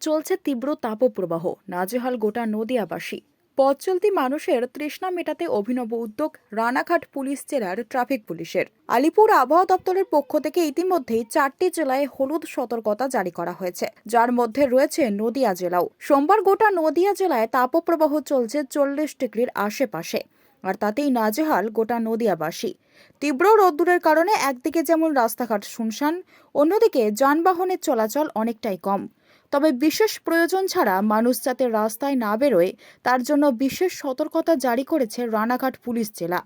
চলছে তীব্র তাপপ্রবাহ। নাজেহাল গোটা নদিয়াবাসী। পথ চলতি মানুষের তৃষ্ণা মেটাতে অভিনব উদ্যোগ রানাঘাট পুলিশ জেলার ট্রাফিক পুলিশের। আলিপুর আবহাওয়া দপ্তরের পক্ষ থেকে ইতিমধ্যেই চারটি জেলায় হলুদ সতর্কতা জারি করা হয়েছে, যার মধ্যে রয়েছে নদিয়া জেলাও। সোমবার গোটা নদিয়া জেলায় তাপপ্রবাহ চলছে চল্লিশ ডিগ্রির আশেপাশে, আর তাতেই নাজেহাল গোটা নদিয়াবাসী। তীব্র রোদ্দুরের কারণে একদিকে যেমন রাস্তাঘাট শুনশান, অন্যদিকে যানবাহনের চলাচল অনেকটাই কম। তবে বিশেষ প্রয়োজন ছাড়া মানুষ যাতে রাস্তায় না বেরোয়, তার জন্য বিশেষ সতর্কতা জারি করেছে রানাঘাট পুলিশ জেলা।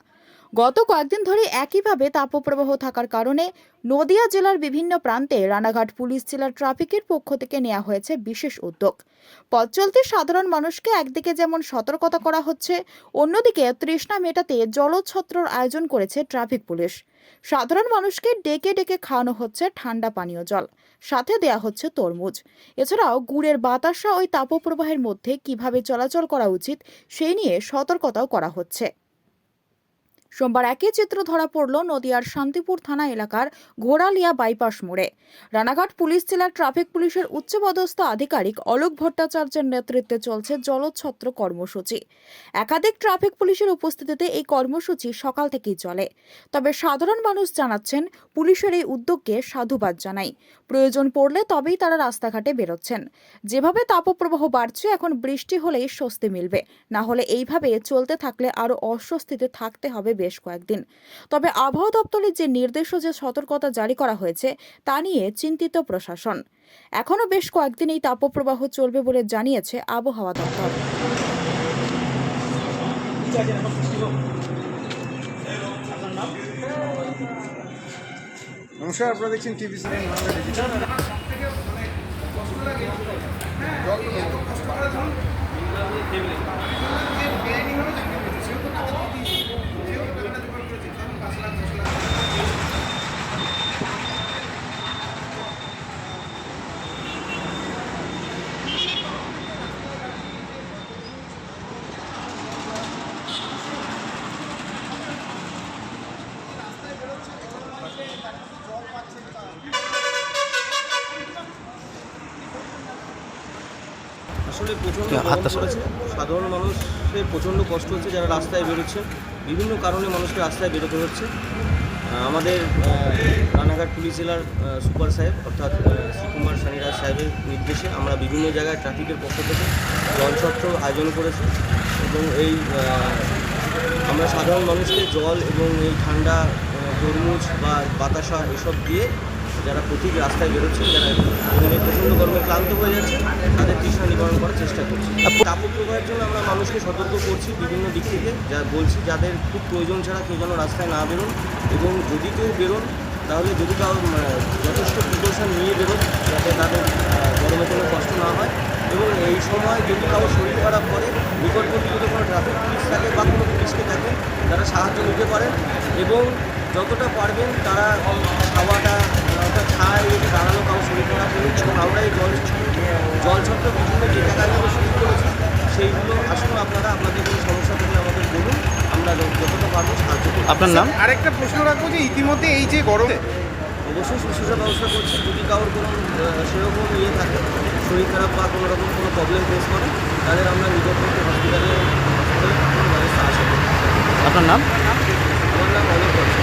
গত কয়েকদিন ধরে একইভাবে তাপপ্রবাহ থাকার কারণে নদিয়া জেলার বিভিন্ন প্রান্তে রানাঘাট পুলিশ জেলার ট্রাফিকের পক্ষ থেকে নেওয়া হয়েছে বিশেষ উদ্যোগ। পথ চলতি সাধারণ মানুষকে একদিকে যেমন সতর্কতা করা হচ্ছে, অন্যদিকে তৃষ্ণা মেটাতে জলছত্রর আয়োজন করেছে ট্রাফিক পুলিশ। সাধারণ মানুষকে ডেকে ডেকে খাওয়ানো হচ্ছে ঠান্ডা পানীয় জল, সাথে দেয়া হচ্ছে তরমুজ। এছাড়াও গুড়ের বাতাসা ওই তাপপ্রবাহের মধ্যে কীভাবে চলাচল করা উচিত, সেই নিয়ে সতর্কতাও করা হচ্ছে। সোমবার একই চিত্র ধরা পড়ল নদিয়ার শান্তিপুর থানা এলাকার ঘোড়ালিয়া বাইপাস মোড়ে। রানাঘাট পুলিশ জেলার ট্রাফিক পুলিশের উচ্চপদস্থ আধিকারিক অলোক ভট্টাচার্যের নেতৃত্বে চলছে জলছত্র কর্মসূচি। একাধিক ট্রাফিক পুলিশের উপস্থিতিতে এই কর্মসূচি সকাল থেকেই চলে। তবে সাধারণ মানুষ জানাচ্ছেন, পুলিশের এই উদ্যোগকে সাধুবাদ জানাই। প্রয়োজন পড়লে তবেই তারা রাস্তাঘাটে বেরোচ্ছেন। যেভাবে তাপপ্রবাহ বাড়ছে, এখন বৃষ্টি হলেই স্বস্তি মিলবে। না হলে এইভাবে চলতে থাকলে আরও অস্বস্তিতে থাকতে হবে বেশ কয়েকদিন। তবে আবহাওয়া দপ্তরের যে নির্দেশ যে সতর্কতা জারি করা হয়েছে তা নিয়ে চিন্তিত প্রশাসন। এখনও বেশ কয়েকদিন এই তাপপ্রবাহ চলবে বলে জানিয়েছে আবহাওয়া দপ্তর। নমস্কার আপনারা দেখছেন টিভি সিনেমা আসলে প্রচণ্ড হাতটা। সাধারণ মানুষের প্রচণ্ড কষ্ট হচ্ছে যারা রাস্তায় বেরোচ্ছে। বিভিন্ন কারণে মানুষকে রাস্তায় বেরোতে হচ্ছে। আমাদের রানাঘাট পুলিশ জেলার সুপার সাহেব অর্থাৎ শ্রীকুমার সানিরাজ সাহেবের নির্দেশে আমরা বিভিন্ন জায়গায় ট্রাফিকের পক্ষ থেকে জলছত্র আয়োজন করেছি এবং এই আমরা সাধারণ মানুষকে জল এবং এই ঠান্ডা তরমুজ বা বাতাসা এসব দিয়ে যারা প্রতীক রাস্তায় বেরোচ্ছেন যারা গরমে প্রচণ্ড গরমে ক্লান্ত হয়ে যাচ্ছে তাদের তৃষ্ণা নিবারণ করার চেষ্টা করছি। তাপপ্রবাহের জন্য আমরা মানুষকে সতর্ক করছি বিভিন্ন দিক থেকে যা বলছি যাদের খুব প্রয়োজন ছাড়া কেউ যেন রাস্তায় না বেরোন এবং যদি কেউ বেরোন তাহলে যদি কারও আহ, যথেষ্ট প্রিকশন নিয়ে বেরোন যাতে তাদের গরমে কোনো কষ্ট না হয় এবং এই সময় যদি কারও শরীর খারাপ করে নিকটবর্তী যদি কোনো ট্রাফিক পুলিশ থাকে বা কোনো পুলিশকে থাকে তারা সাহায্য নিতে পারেন এবং যতটা পারবেন তারা খাওয়াটা দাঁড়ানো কারও শরীর খারাপ এই জল জল ছত্র বিভিন্ন যে জায়গাগুলো শুরু করেছি সেইগুলো আসুন আপনারা আপনাদের কোনো সমস্যা থাকলে আমাদের বলুন আমরা যতটা পারব সাহায্য করব। আপনার নাম? আরেকটা প্রশ্ন রাখব যে ইতিমধ্যে এই যে গরমে অবশ্যই শুশ্রূষা ব্যবস্থা করছি যদি কারোর কোনো সেরকম ইয়ে থাকে শরীর খারাপ বা কোনো রকম কোনো প্রবলেম ফেস করে তাদের আমরা নিকটবর্তী হসপিটালে হসপিটালে ব্যবস্থা আশা করি আপনার নাম আমার নাম অনেক বছর